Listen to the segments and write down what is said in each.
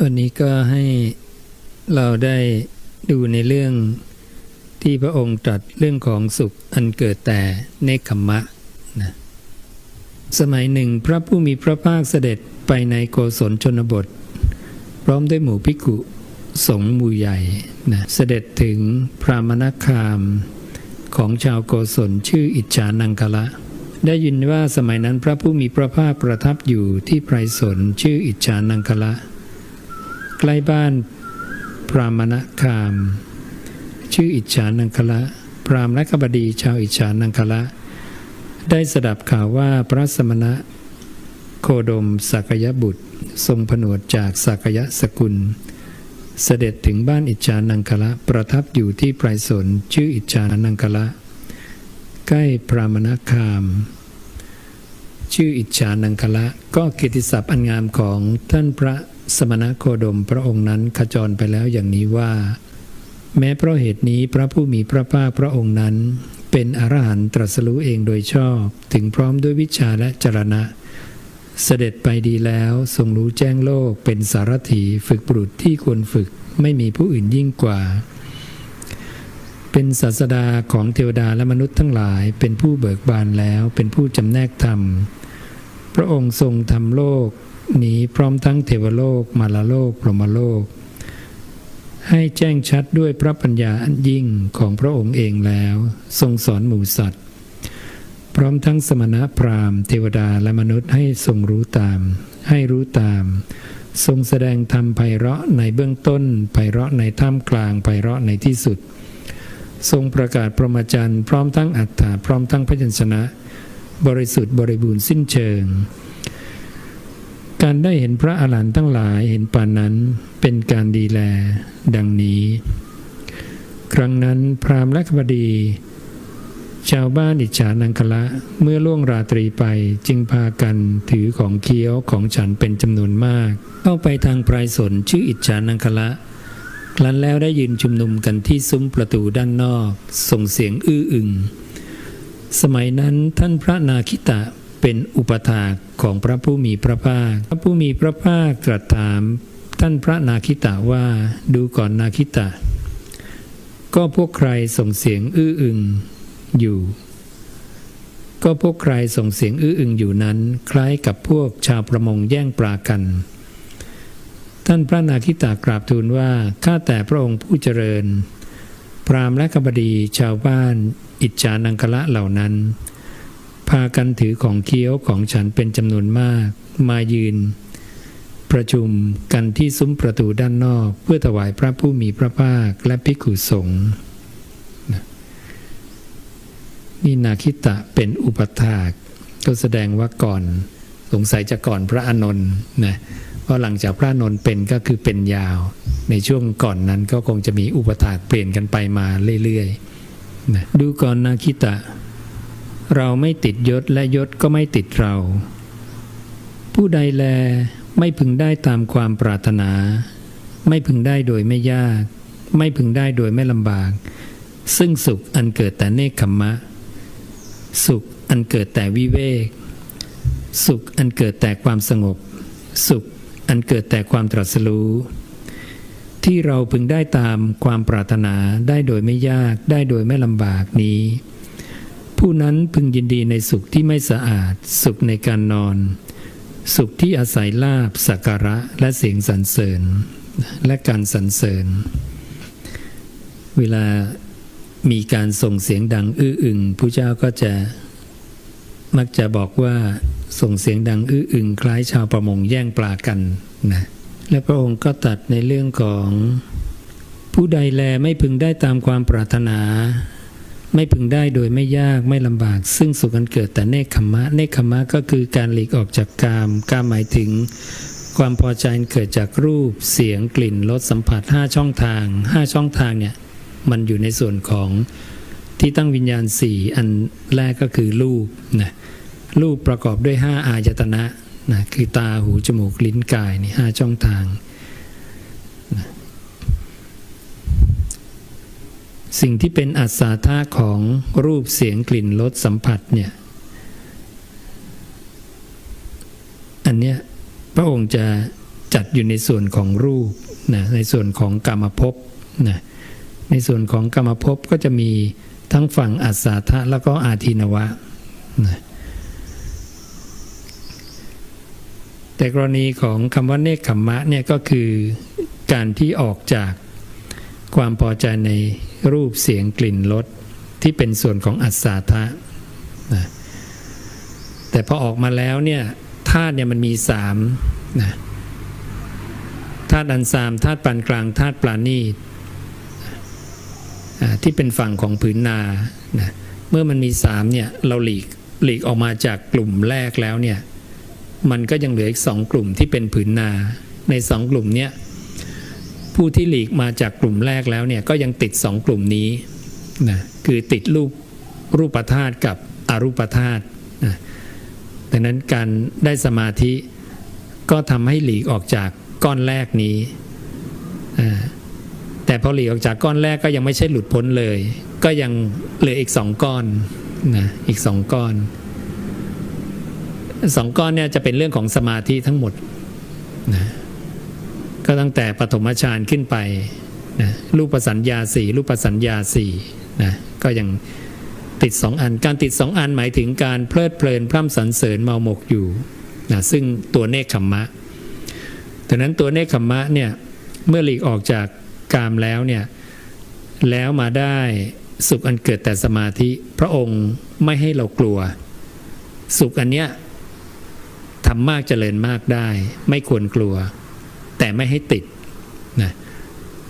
วันนี้ก็ให้เราได้ดูในเรื่องที่พระองค์ตรัสเรื่องของสุขอันเกิดแต่เนคขมะนะสมัยหนึ่งพระผู้มีพระภาคเสด็จไปในโกศลชนบท พร้อมด้วยหมู่ภิกุสงหมู่ใหญ่นะเสด็จถึงพรามณคามของชาวโกศลชื่ออิจฉานังคละ ได้ยินว่าสมัยนั้นพระผู้มีพระภาคประทับอยู่ที่ไพรสนชื่ออิจฉานังคละ ใกล้บ้านพรามณคาม ชื่ออิจฉานังคละ พรามและขบดีชาวอิจฉานังคละ ได้สดับข่าวว่าพระสมณะโคดมสักยบุตร ทรงผนวดจากสักยสกุล เสด็จถึงบ้านอิจฉานังคละ ประทับอยู่ที่ไพรสนชื่ออิจฉานังคละ ใกล้พรามณคาม ชื่ออิจฉานังคละ ก็กิติศัพท์อันงามของท่านพระสมณโคดมพระองค์นั้นขจรไปแล้วอย่างนี้ว่า แม้เพราะเหตุนี้พระผู้มีพระภาคพระองค์นั้น เป็นอรหันตรัสรู้เองโดยชอบ ถึงพร้อมด้วยวิชาและจรณะ เสด็จไปดีแล้วทรงรู้แจ้งโลกเป็นสารถีฝึกบุรุษที่ควรฝึกไม่มีผู้อื่นยิ่งกว่า เป็นศาสดาของเทวดาและมนุษย์ทั้งหลาย เป็นผู้เบิกบานแล้ว เป็นผู้จำแนกธรรม พระองค์ทรงทำโลกนี้พร้อมทั้งเทวโลก มาลโลก พรหมโลก ให้แจ้งชัดด้วยพระปัญญาอันยิ่งของพระองค์เองแล้ว ทรงสอนหมู่สัตว์ พร้อมทั้งสมณะพราหมณ์ เทวดาและมนุษย์ให้ทรงรู้ตาม ให้รู้ตาม ทรงแสดงธรรมไพเราะในเบื้องต้นไพเราะในท่ามกลางไพเราะในที่สุด ทรงประกาศพรหมจรรย์พร้อมทั้งอัฏฐาพร้อมทั้งพยัญชนะ บริสุทธิ์บริบูรณ์สิ้นเชิง การได้เห็นพระอรหันต์ทั้งหลายเห็นปานนั้นเป็นการดีแล ดังนี้ ครั้งนั้นพราหมณ์และขบดี ชาวบ้านอิจฉานังคละเมื่อล่วงราตรีไปจึงพากันถือของเคี้ยวของฉันเป็นจำนวนมาก เข้าไปทางไพรสนชื่ออิจฉานังคละ ครั้นแล้วได้ยืนชุมนุมกันที่ซุ้มประตูด้านนอก ส่งเสียงอื้ออึง สมัยนั้นท่านพระนาคิตะเป็นอุปถากของพระผู้มีพระภาค พระผู้มีพระภาคตรัสถาม ท่านพระนาคิตะว่าดูก่อนนาคิตะ ก็พวกใครส่งเสียงอื้ออึงอยู่ ก็พวกใครส่งเสียงอื้ออึงอยู่นั้น คล้ายกับพวกชาวประมงแย่งปลากัน ท่านพระนาคิตากราบทูลว่าข้าแต่พระองค์ผู้เจริญ พรามและกบดีชาวบ้าน อิจฉานังคละเหล่านั้น พากันถือของเคี้ยวของฉันเป็นจำนวนมาก มายืน ประชุมกันที่ซุ้มประตูด้านนอกเพื่อถวายพระผู้มีพระภาคและภิกขุสงฆ์นี่นาคิตะเป็นอุปถาก ก็แสดงว่าก่อน สงสัยจะก่อนพระอานนท์นะ พราะหลังจากพระนนท์เป็นก็คือเป็นยาว ในช่วงก่อนนั้นก็คงจะมีอุปถากเปลี่ยนกันไปมาเรื่อยๆนะดูก่อนนาคิตะ เราไม่ติดยศและยศก็ไม่ติดเรา ผู้ใดแลไม่พึงได้ตามความปรารถนา ไม่พึงได้โดยไม่ยาก ไม่พึงได้โดยไม่ลำบาก ซึ่งสุขอันเกิดแต่เนคขมมะ สุขอันเกิดแต่วิเวก สุขอันเกิดแต่ความสงบ สุข อันเกิดแต่ความตรัสรู้ ที่เราพึงได้ตามความปรารถนาได้โดยไม่ยากได้โดยไม่ลำบากนี้ ผู้นั้นพึงยินดีในสุขที่ไม่สะอาด สุขในการนอน สุขที่อาศัยลาบสักการะและเสียงสรรเสริญ และการสรรเสริญ เวลามีการส่งเสียงดังอื้ออึงผู้เจ้าก็จะมักจะบอกว่า ส่งเสียงดังอื้ออึงคล้ายชาวประมงแย่งปลากันนะและพระองค์ก็ตัดในเรื่องของผู้ใดแลไม่พึงได้ตามความปรารถนา ไม่พึงได้โดยไม่ยากไม่ลำบาก ซึ่งสุขันเกิดแต่เนคขมมะเนคขมมะก็คือการหลีกออกจากกามกามหมายถึง ความพอใจเกิดจากรูปเสียงกลิ่นรสสัมผัส 5 ช่องทาง 5 ช่องทางเนี่ยมันอยู่ในส่วนของที่ตั้งวิญญาณสี่อันแรกก็คือรูปนะ รูปประกอบด้วย 5 อายตนะนะคือตาหูจมูกลิ้นกายนี่ห้าช่องทางนะสิ่งที่เป็นอัศธาของรูปเสียงกลิ่นรสสัมผัสเนี่ยอันเนี้ยพระองค์จะจัดอยู่ในส่วนของรูปนะในส่วนของกรรมภพนะในส่วนของกรรมภพก็จะมีทั้งฝั่งอัศาทะแล้วก็อาทินวะนะ แต่กรณีของคำว่าเนคขมมะเนี่ยก็คือการที่ออกจากความพอใจในรูปเสียงกลิ่นรสที่เป็นส่วนของอัศาทะนะแต่พอออกมาแล้วเนี่ยธาตุเนี่ยมันมีสามนะธาตุอันสามธาตุปานกลางธาตุปราณีตที่เป็นฝั่งของผืนนานะเมื่อมันมีสามเนี่ยเราหลีกหลีกออกมาจากกลุ่มแรกแล้วเนี่ย มันก็ยังเหลืออีกสองกลุ่มที่เป็นผืนนา ในสองกลุ่มเนี่ยผู้ที่หลีกมาจากกลุ่มแรกแล้วเนี่ยก็ยังติดสองกลุ่มนี้นะคือติดรูปรูปธาตุกับอรูปธาตุนะดังนั้นการได้สมาธิก็ทำให้หลีกออกจากก้อนแรกนี้แต่พอหลีกออกจากก้อนแรกก็ยังไม่ใช่หลุดพ้นเลย ก็ยังเหลืออีกสองก้อนนะอีกสองก้อน สองก้อนเนี่ยจะเป็นเรื่องของสมาธิทั้งหมดนะก็ตั้งแต่ปฐมฌานขึ้นไปนะรูปสัญญาสี่รูปสัญญาสี่นะก็ยังติดสองอัน การติดสองอันหมายถึงการเพลิดเพลินพร่ำสรรเสริญเมาหมกอยู่นะซึ่งตัวเนคขมมะดังนั้นตัวเนคขมมะเนี่ยเมื่อหลีกออกจากกามแล้วเนี่ยแล้วมาได้สุขอันเกิดแต่สมาธิ พระองค์ไม่ให้เรากลัว สุขอันเนี้ย ทำมากเจริญมากได้ ไม่ควรกลัว แต่ไม่ให้ติดนะ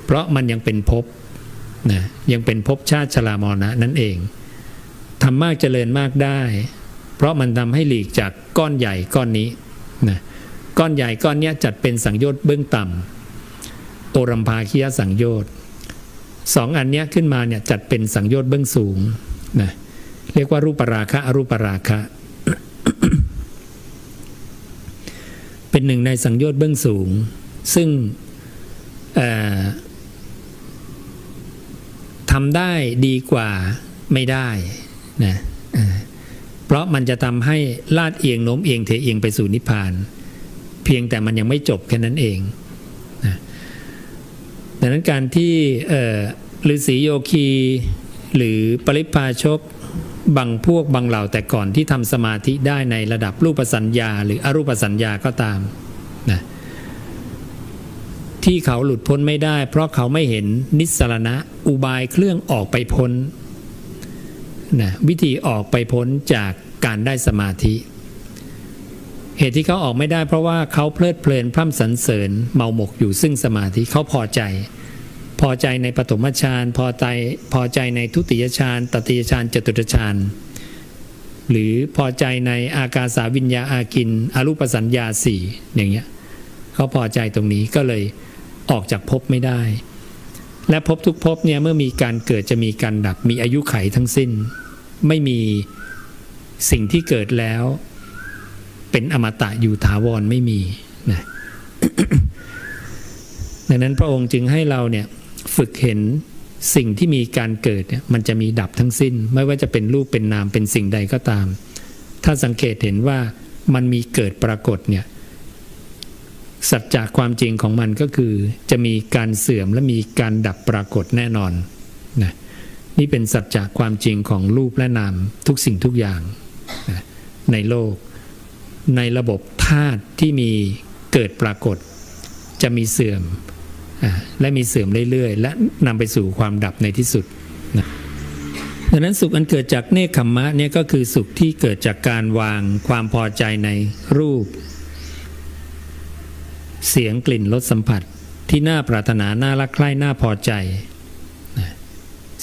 เพราะมันยังเป็นภพนะยังเป็นภพชาติชรามรณะนั่นเองทำมากเจริญมากได้ เพราะมันทำให้หลีกจากก้อนใหญ่ก้อนนี้นะก้อนใหญ่ก้อนนี้จัดเป็นสังโยชน์เบื้องต่ำโอรัมภาคียสังโยชน์สองอันนี้ขึ้นมาเนี่ยจัดเป็นสังโยชน์เบื้องสูงนะเรียกว่ารูปราคะอรูปราคะ เป็นหนึ่งในสังโยชน์เบื้องสูง ซึ่งทำได้ดีกว่าไม่ได้นะเพราะมันจะทำให้ลาดเอียงโน้มเอียงเทเอียงไปสู่นิพพาน เพียงแต่มันยังไม่จบแค่นั้นเองนะดังนั้นการที่ฤาษีโยคี หรือปริพาชก บางพวกบางเหล่าแต่ก่อนที่ทำสมาธิได้ในระดับรูปสัญญา หรืออรูปสัญญาก็ตามนะที่เขาหลุดพ้นไม่ได้ เพราะเขาไม่เห็นนิสรณะอุบายเครื่องออกไปพ้นนะวิธีออกไปพ้นจากการได้สมาธิ เหตุที่เขาออกไม่ได้ เพราะว่าเขาเพลิดเพลินพร่ำสรรเสริญเมาหมกอยู่ซึ่งสมาธิเขาพอใจ อใจในปฐมฌานพอใจพอใจในทุติยฌานตติยฌานจตุตฌานหรือพอใจในอากาสาวิญญาอากินอรูปสัญญาสี่อย่างเงี้ยเขาพอใจตรงนี้ก็เลยออกจากภพไม่ได้ และภพทุกภพเนี่ยเมื่อมีการเกิดจะมีการดับมีอายุไขทั้งสิ้น ไม่มีสิ่งที่เกิดแล้ว เป็นอมตะอยู่ถาวรไม่มีนะดังนั้นพระองค์จึงให้เราเนี่ย ฝึกเห็นสิ่งที่มีการเกิดเนี่ยมันจะมีดับทั้งสิ้น ไม่ว่าจะเป็นรูปเป็นนามเป็นสิ่งใดก็ตาม ถ้าสังเกตเห็นว่ามันมีเกิดปรากฏเนี่ยสัจจะความจริงของมันก็คือ จะมีการเสื่อมและมีการดับปรากฏแน่นอนนะนี่เป็นสัจจะความจริงของรูปและนามทุกสิ่งทุกอย่างนะในโลก ในระบบธาตุที่มีเกิดปรากฏ จะมีเสื่อม และมีเสื่อมเรื่อยๆ และนำไปสู่ความดับในที่สุดนะดังนั้นสุขอันเกิดจากเนคขมมะเนี่ยก็คือสุขที่เกิดจากการวางความพอใจในรูป เสียงกลิ่นรสสัมผัสที่น่าปรารถนาน่ารักใคร่น่าพอใจ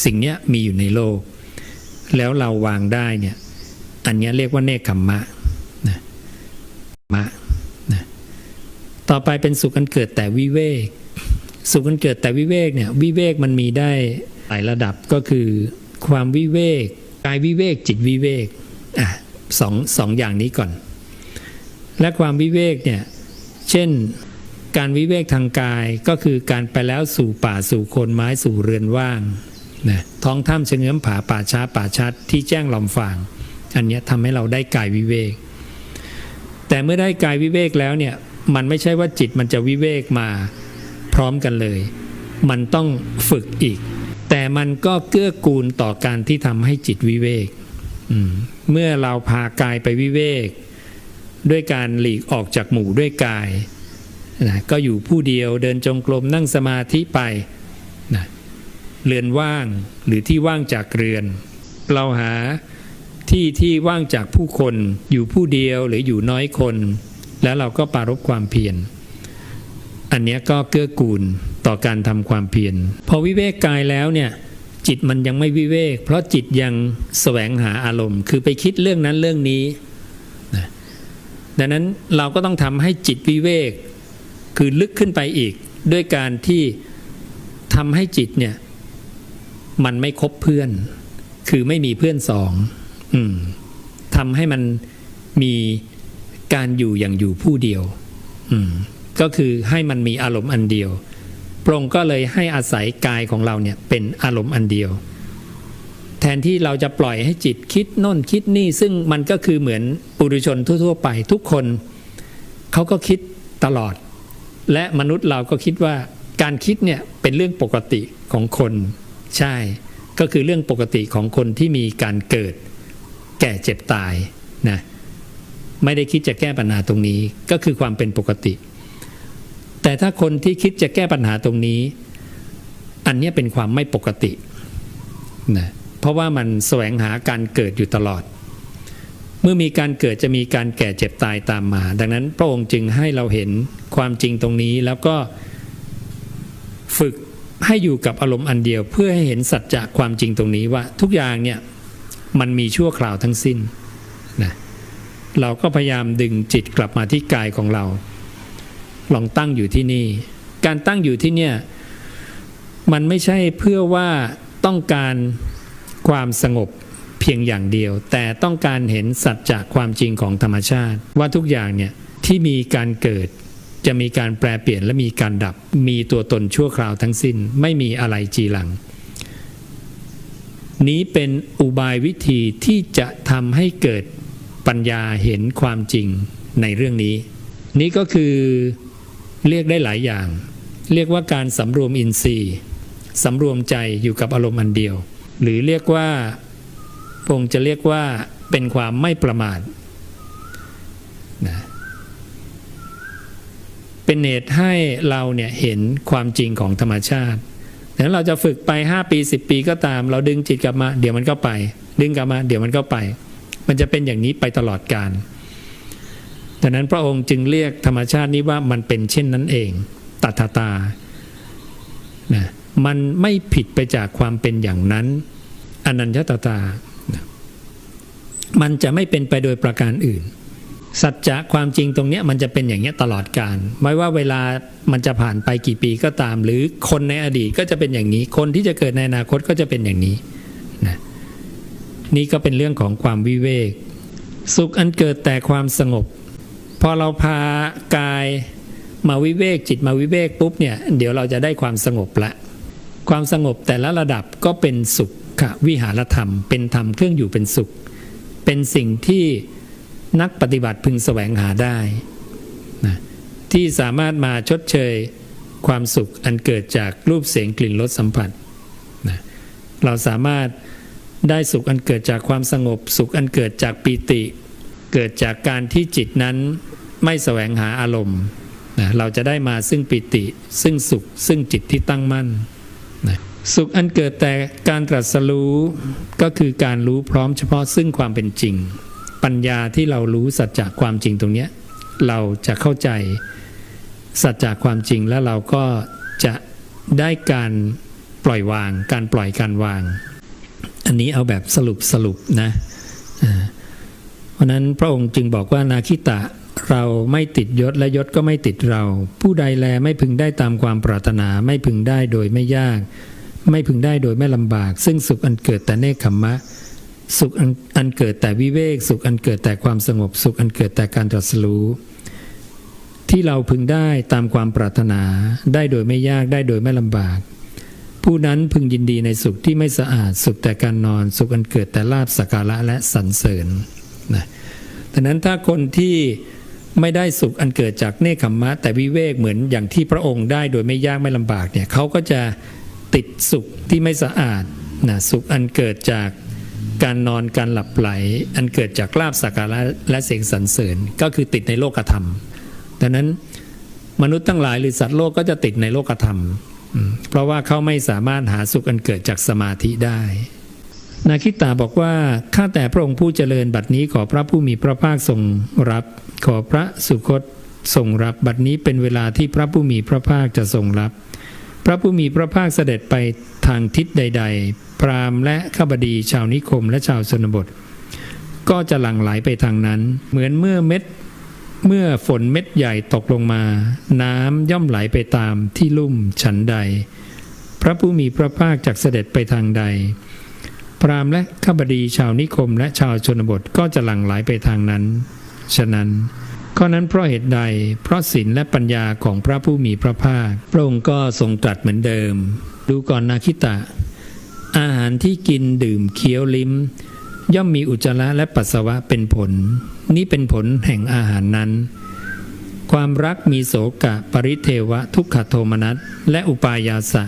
สิ่งนี้มีอยู่ในโลก แล้วเราวางได้เนี่ยอันนี้เรียกว่าเนคขมมะนะมะนะต่อไปเป็นสุขอันเกิดแต่วิเวก สุขอันเกิดแต่วิเวกเนี่ยวิเวกมันมีได้หลายระดับก็คือ ความวิเวกกายวิเวกจิตวิเวกอะสองสองอย่างนี้ก่อน และความวิเวกเนี่ยเช่นการวิเวกทางกายก็คือการไปแล้วสู่ป่าสู่โคนไม้สู่เรือนว่างนะท้องถ้ำเฉงื้อมผาป่าช้าป่าชัดที่แจ้งลำฟางอันนี้ทำให้เราได้กายวิเวก แต่เมื่อได้กายวิเวกแล้วเนี่ยมันไม่ใช่ว่าจิตมันจะวิเวกมา พร้อมกันเลย มันต้องฝึกอีก แต่มันก็เกื้อกูลต่อการที่ทำให้จิตวิเวกมเมื่อเราพากายไปวิเวก ด้วยการหลีกออกจากหมู่ด้วยกายนะก็อยู่ผู้เดียวเดินจงกรมนั่งสมาธิไปนะเรือนว่างหรือที่ว่างจากเรือน เราหาที่ที่ว่างจากผู้คนอยู่ผู้เดียวหรืออยู่น้อยคน แล้วเราก็ปรารบความเพียร อันนี้ก็เกื้อกูลต่อการทำความเพียรพอวิเวกกายแล้วเนี่ยจิตมันยังไม่วิเวก เพราะจิตยังแสวงหาอารมณ์ คือไปคิดเรื่องนั้นเรื่องนี้นะดังนั้นเราก็ต้องทำให้จิตวิเวก คือลึกขึ้นไปอีก ด้วยการที่ทำให้จิตเนี่ยมันไม่คบเพื่อน คือไม่มีเพื่อนสองอทำให้มันมีการอยู่อย่างอยู่ผู้เดียว อืม ก็คือให้มันมีอารมณ์อันเดียว พระองค์ก็เลยให้อาศัยกายของเราเนี่ยเป็นอารมณ์อันเดียว แทนที่เราจะปล่อยให้จิตคิดโน่นคิดนี่ซึ่งมันก็คือเหมือนปุถุชนทั่ว ๆ ไปทุกคนเขาก็คิดตลอด และมนุษย์เราก็คิดว่าการคิดเนี่ยเป็นเรื่องปกติของคน ใช่ ก็คือเรื่องปกติของคนที่มีการเกิด แก่เจ็บตายนะไม่ได้คิดจะแก้ปัญหาตรงนี้ก็คือความเป็นปกติ แต่ถ้าคนที่คิดจะแก้ปัญหาตรงนี้ อันนี้เป็นความไม่ปกตินะเพราะว่ามันแสวงหาการเกิดอยู่ตลอด เมื่อมีการเกิดจะมีการแก่เจ็บตายตามมา ดังนั้นพระองค์จึงให้เราเห็นความจริงตรงนี้แล้วก็ฝึกให้อยู่กับอารมณ์อันเดียวเพื่อให้เห็นสัจจะความจริงตรงนี้ว่าทุกอย่างเนี่ยมันมีชั่วคราวทั้งสิ้นนะเราก็พยายามดึงจิตกลับมาที่กายของเรา ลองตั้งอยู่ที่นี่ การตั้งอยู่ที่เนี่ยมันไม่ใช่เพื่อว่าต้องการความสงบเพียงอย่างเดียว แต่ต้องการเห็นสัจจะความจริงของธรรมชาติ ว่าทุกอย่างเนี่ยที่มีการเกิดจะมีการแปรเปลี่ยนและมีการดับ มีตัวตนชั่วคราวทั้งสิ้น ไม่มีอะไรจีหลัง นี้เป็นอุบายวิธีที่จะทำให้เกิดปัญญาเห็นความจริงในเรื่องนี้ นี่ก็คือ เรียกได้หลายอย่าง เรียกว่าการสำรวมอินทรีย์สำรวมใจอยู่กับอารมณ์อันเดียว หรือเรียกว่าพงจะเรียกว่าเป็นความไม่ประมาทนะเป็นเหตุให้เราเนี่ยเห็นความจริงของธรรมชาติดังนั้นเราจะฝึกไป 5 ปี 10 ปีก็ตาม เราดึงจิตกลับมา เดี๋ยวมันก็ไป ดึงกลับมา เดี๋ยวมันก็ไป มันจะเป็นอย่างนี้ไปตลอดกาล ดังนั้นพระองค์จึงเรียกธรรมชาตินี้ว่ามันเป็นเช่นนั้นเองตัทตานะมันไม่ผิดไปจากความเป็นอย่างนั้น อนัญญตตานะมันจะไม่เป็นไปโดยประการอื่น สัจจะความจริงตรงนี้มันจะเป็นอย่างนี้ตลอดกาลไม่ว่าเวลามันจะผ่านไปกี่ปีก็ตาม หรือคนในอดีตก็จะเป็นอย่างนี้ คนที่จะเกิดในอนาคตก็จะเป็นอย่างนี้นะนี่ก็เป็นเรื่องของความวิเวก สุขอันเกิดแต่ความสงบ พอเราพากายมาวิเวกจิตมาวิเวกปุ๊บเนี่ยเดี๋ยวเราจะได้ความสงบละความสงบแต่ละระดับก็เป็นสุขวิหารธรรม เป็นธรรมเครื่องอยู่เป็นสุข เป็นสิ่งที่นักปฏิบัติพึงแสวงหาได้นะที่สามารถมาชดเชยความสุขอันเกิดจากรูปเสียงกลิ่นรสสัมผัสนะเราสามารถได้สุขอันเกิดจากความสงบ สุขอันเกิดจากปีติ เกิดจากการที่จิตนั้น ไม่แสวงหาอารมณ์นะเราจะได้มาซึ่งปิติ ซึ่งสุข ซึ่งจิตที่ตั้งมั่นนะสุขอันเกิดแต่การตรัสรู้ก็คือการรู้พร้อมเฉพาะซึ่งความเป็นจริง ปัญญาที่เรารู้สัจจะความจริงตรงนี้เราจะเข้าใจสัจจะความจริงแล้วเราก็จะได้การปล่อยวาง การปล่อยการวาง อันนี้เอาแบบสรุปสรุปนะ เพราะนั้นพระองค์จึงบอกว่านาคิตะ เราไม่ติดยศและยศก็ไม่ติดเรา ผู้ใดแลไม่พึงได้ตามความปรารถนาไม่พึงได้โดยไม่ยาก ไม่พึงได้โดยไม่ลำบาก ซึ่งสุขอันเกิดแต่เนคขมมะ สุขอันเกิดแต่วิเวก สุขอันเกิดแต่ความสงบ สุขอันเกิดแต่การตรัสรู้ที่เราพึงได้ตามความปรารถนา ได้โดยไม่ยากได้โดยไม่ลำบาก ผู้นั้นพึงยินดีในสุขที่ไม่สะอาด สุขแต่การนอนสุขอันเกิดแต่ลาบสักการะและสรรเสริญนะดังนั้นถ้าคนที่ ไม่ได้สุขอันเกิดจากเนคขมมะ แต่วิเวกเหมือนอย่างที่พระองค์ได้โดยไม่ยากไม่ลำบากเนี่ยเขาก็จะติดสุขที่ไม่สะอาดนะสุขอันเกิดจากการนอนการหลับไหล อันเกิดจากลาบสักการะและเสียงสรรเสริญก็คือติดในโลกธรรมดังนั้นมนุษย์ทั้งหลายหรือสัตว์โลกก็จะติดในโลกธรรม เพราะว่าเขาไม่สามารถหาสุขอันเกิดจากสมาธิได้ นาคิตาบอกว่า ข้าแต่พระองค์ผู้เจริญบัดนี้ขอพระผู้มีพระภาคทรงรับ ขอพระสุคตทรงรับ บัดนี้เป็นเวลาที่พระผู้มีพระภาคจะทรงรับ พระผู้มีพระภาคเสด็จไปทางทิศใด ๆ พราหมณ์และข้าบดีชาวนิคมและชาวชนบท ก็จะหลั่งไหลไปทางนั้น เหมือนเมื่อเม็ดเมื่อฝนเม็ดใหญ่ตกลงมา น้ำย่อมไหลไปตามที่ลุ่มฉันใด พระผู้มีพระภาคจากเสด็จไปทางใด พราหมณ์และข้าบดีชาวนิคมและชาวชนบทก็จะหลั่งไหลไปทางนั้น ฉะนั้นข้อนั้นเพราะเหตุใด เพราะศีลและปัญญาของพระผู้มีพระภาค พระองค์ก็ทรงตรัสเหมือนเดิม ดูก่อนนาคิตะ อาหารที่กินดื่มเคี้ยวลิ้ม ย่อมมีอุจจาระและปัสสาวะเป็นผล นี่เป็นผลแห่งอาหารนั้น ความรักมีโสกะ ปริเทวะ ทุกขโทมนัสและอุปายาสะ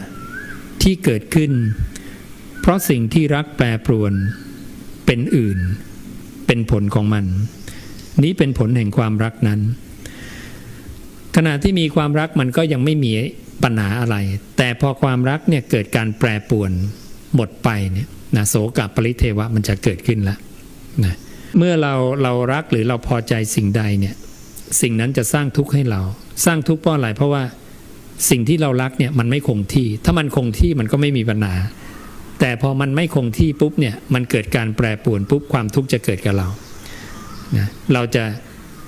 ที่เกิดขึ้น เพราะสิ่งที่รักแปรปรวนเป็นอื่น เป็นผลของมัน นี้เป็นผลแห่งความรักนั้น ขณะที่มีความรักมันก็ยังไม่มีปัญหาอะไร แต่พอความรักเนี่ยเกิดการแปรปรวนหมดไปเนี่ยนะโสกับปริเทวะมันจะเกิดขึ้นแล้วนะเมื่อเราเรารักหรือเราพอใจสิ่งใดเนี่ยสิ่งนั้นจะสร้างทุกข์ให้เรา สร้างทุกข์เพราะอะไรเพราะว่าสิ่งที่เรารักเนี่ยมันไม่คงที่ ถ้ามันคงที่มันก็ไม่มีปัญหา แต่พอมันไม่คงที่ปุ๊บเนี่ยมันเกิดการแปรปรวนปุ๊บความทุกข์จะเกิดกับเรานะเราจะ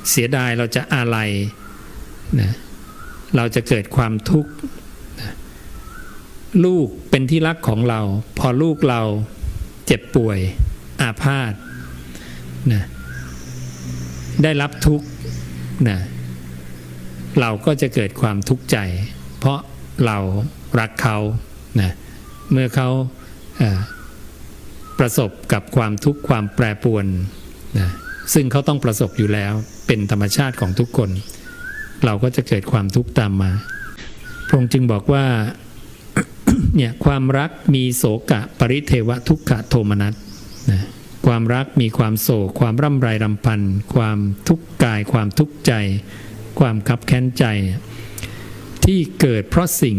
เสียดายเราจะอาลัยนะเราจะเกิดความทุกข์นะลูกเป็นที่รักของเรา พอลูกเราเจ็บป่วย อาพาธนะได้รับทุกข์นะเราก็จะเกิดความทุกข์ใจ เพราะเรารักเขานะเมื่อเขา ประสบกับความทุกข์ความแปรปรวนนะซึ่งเขาต้องประสบอยู่แล้วเป็นธรรมชาติของทุกคน เราก็จะเกิดความทุกข์ตามมา พระองค์จึงบอกว่าเนี่ยความรักมีโศกะปริเทวะทุกขะโทมนัสนะความรักมีความโศก ความร่ำไรรำพัน ความทุกข์กาย ความทุกข์ใจ ความคับแค้นใจ ที่เกิดเพราะสิ่ง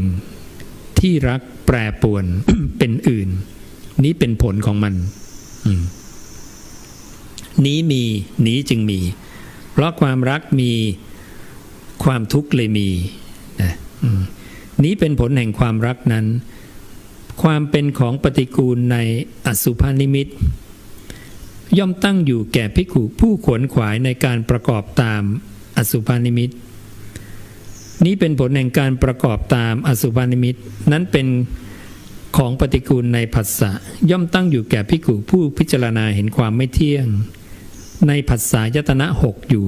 ที่รัก แปรปวนเป็นอื่น นี้เป็นผลของมันนี้มีนี้จึงมี เพราะความรักมีความทุกข์เลยมีนะนี้เป็นผลแห่งความรักนั้น ความเป็นของปฏิกูลในอสุภานิมิต ย่อมตั้งอยู่แก่ภิกขุผู้ขวนขวายในการประกอบตามอสุภานิมิต นี้เป็นผลแห่งการประกอบตามอสุภานิมิตนั้นเป็นของปฏิกูลในผัสสะย่อมตั้งอยู่แก่ภิกุผู้พิจารณาเห็นความไม่เที่ยง ในผัสสะยตนะหกอยู่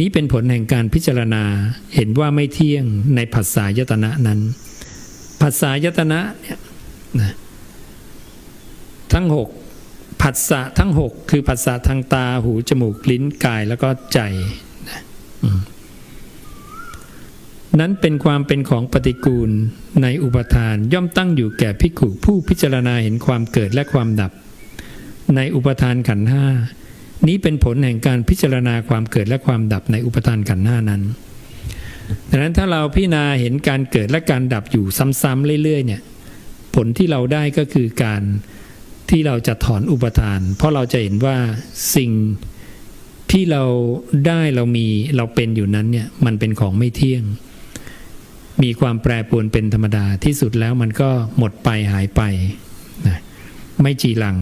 นี้เป็นผลแห่งการพิจารณาเห็นว่าไม่เที่ยงในผัสสะยตนะนั้นผัสสะยตนะเนี่ยนะทั้งหกผัสสะทั้งหกคือผัสสะทางตาหูจมูกลิ้นกายแล้วก็ใจนะอืม นั้นเป็นความเป็นของปฏิกูล ในอุปทานย่อมตั้งอยู่แก่ภิกุผู้พิจารณาเห็นความเกิดและความดับ ในอุปทานขันธ์ห้านี้เป็นผลแห่งการพิจารณาความเกิดและความดับในอุปทานขันธ์ห้านั้นดังนั้นถ้าเราพิจารณาเห็นการเกิดและการดับอยู่ซ้ำๆเรื่อยๆเนี่ยผลที่เราได้ก็คือการที่เราจะถอนอุปทาน เพราะเราจะเห็นว่าสิ่งที่เราได้เรามีเราเป็นอยู่นั้นเนี่ยมันเป็นของไม่เที่ยง มีความแปรปรวนเป็นธรรมดาที่สุดแล้วมันก็หมดไปหายไปนะไม่จีรัง